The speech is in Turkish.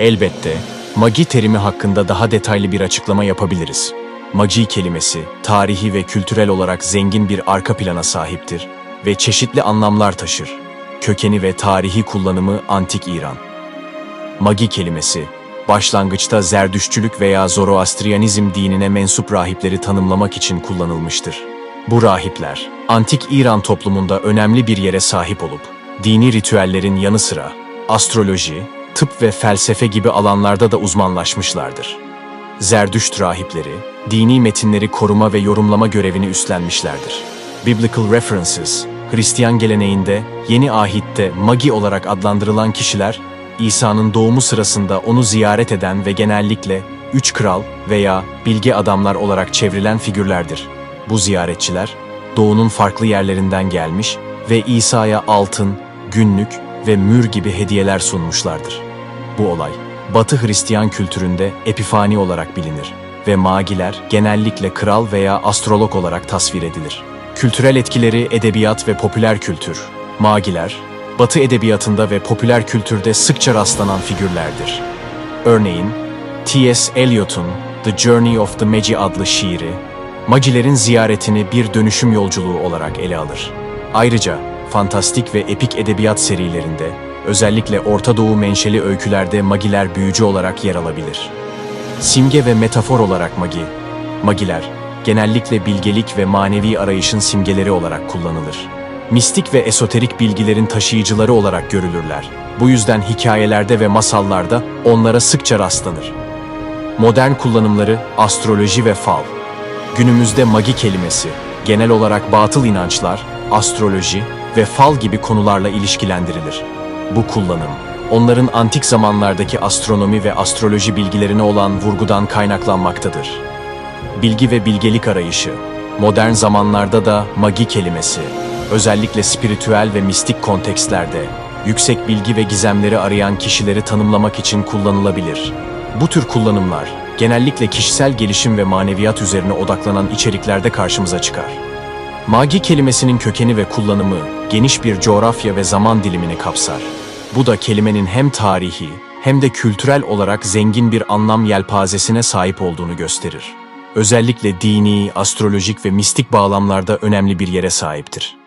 Elbette, magi terimi hakkında daha detaylı bir açıklama yapabiliriz. Magi kelimesi, tarihi ve kültürel olarak zengin bir arka plana sahiptir ve çeşitli anlamlar taşır. Kökeni ve tarihi kullanımı Antik İran. Magi kelimesi, başlangıçta Zerdüşçülük veya Zoroastrianizm dinine mensup rahipleri tanımlamak için kullanılmıştır. Bu rahipler, Antik İran toplumunda önemli bir yere sahip olup, dini ritüellerin yanı sıra astroloji, tıp ve felsefe gibi alanlarda da uzmanlaşmışlardır. Zerdüşt rahipleri, dini metinleri koruma ve yorumlama görevini üstlenmişlerdir. Biblical References, Hristiyan geleneğinde Yeni Ahit'te Magi olarak adlandırılan kişiler, İsa'nın doğumu sırasında onu ziyaret eden ve genellikle üç kral veya bilge adamlar olarak çevrilen figürlerdir. Bu ziyaretçiler, doğunun farklı yerlerinden gelmiş ve İsa'ya altın, günlük ve mür gibi hediyeler sunmuşlardır. Bu olay, Batı Hristiyan kültüründe epifani olarak bilinir ve magiler genellikle kral veya astrolog olarak tasvir edilir. Kültürel etkileri edebiyat ve popüler kültür. Magiler, Batı edebiyatında ve popüler kültürde sıkça rastlanan figürlerdir. Örneğin, T.S. Eliot'un The Journey of the Magi adlı şiiri, Magilerin ziyaretini bir dönüşüm yolculuğu olarak ele alır. Ayrıca, fantastik ve epik edebiyat serilerinde, özellikle Orta Doğu menşeli öykülerde magiler büyücü olarak yer alabilir. Simge ve metafor olarak magi, magiler genellikle bilgelik ve manevi arayışın simgeleri olarak kullanılır. Mistik ve esoterik bilgilerin taşıyıcıları olarak görülürler. Bu yüzden hikayelerde ve masallarda onlara sıkça rastlanır. Modern kullanımları astroloji ve fal. Günümüzde magi kelimesi genel olarak batıl inançlar, astroloji ve fal gibi konularla ilişkilendirilir. Bu kullanım, onların antik zamanlardaki astronomi ve astroloji bilgilerine olan vurgudan kaynaklanmaktadır. Bilgi ve bilgelik arayışı, modern zamanlarda da magi kelimesi, özellikle spiritüel ve mistik kontekstlerde, yüksek bilgi ve gizemleri arayan kişileri tanımlamak için kullanılabilir. Bu tür kullanımlar, genellikle kişisel gelişim ve maneviyat üzerine odaklanan içeriklerde karşımıza çıkar. Magi kelimesinin kökeni ve kullanımı geniş bir coğrafya ve zaman dilimini kapsar. Bu da kelimenin hem tarihi hem de kültürel olarak zengin bir anlam yelpazesine sahip olduğunu gösterir. Özellikle dini, astrolojik ve mistik bağlamlarda önemli bir yere sahiptir.